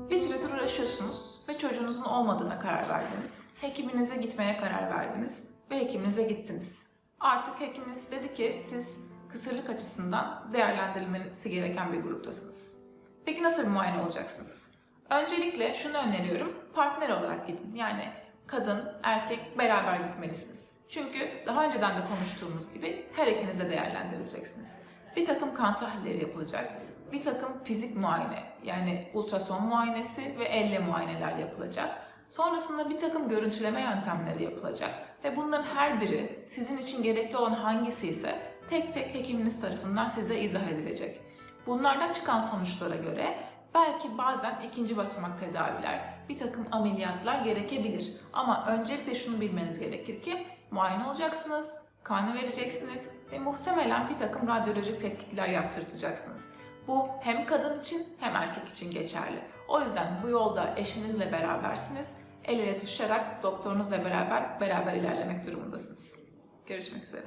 Bir süredir uğraşıyorsunuz ve çocuğunuzun olmadığına karar verdiniz. Hekiminize gitmeye karar verdiniz ve hekiminize gittiniz. Artık hekiminiz dedi ki siz kısırlık açısından değerlendirilmesi gereken bir gruptasınız. Peki nasıl bir muayene olacaksınız? Öncelikle şunu öneriyorum, partner olarak gidin. Yani kadın, erkek beraber gitmelisiniz. Çünkü daha önceden de konuştuğumuz gibi her ikinize değerlendirileceksiniz. Bir takım kan tahlilleri yapılacak, bir takım fizik muayene yani ultrason muayenesi ve elle muayeneler yapılacak. Sonrasında bir takım görüntüleme yöntemleri yapılacak ve bunların her biri sizin için gerekli olan hangisi ise tek tek hekiminiz tarafından size izah edilecek. Bunlardan çıkan sonuçlara göre belki bazen ikinci basamak tedaviler, bir takım ameliyatlar gerekebilir. Ama öncelikle şunu bilmeniz gerekir ki muayene olacaksınız, karnı vereceksiniz ve muhtemelen bir takım radyolojik tetkikler yaptırtacaksınız. Bu hem kadın için hem erkek için geçerli. O yüzden bu yolda eşinizle berabersiniz. El ele tutuşarak doktorunuzla beraber beraber ilerlemek durumundasınız. Görüşmek üzere.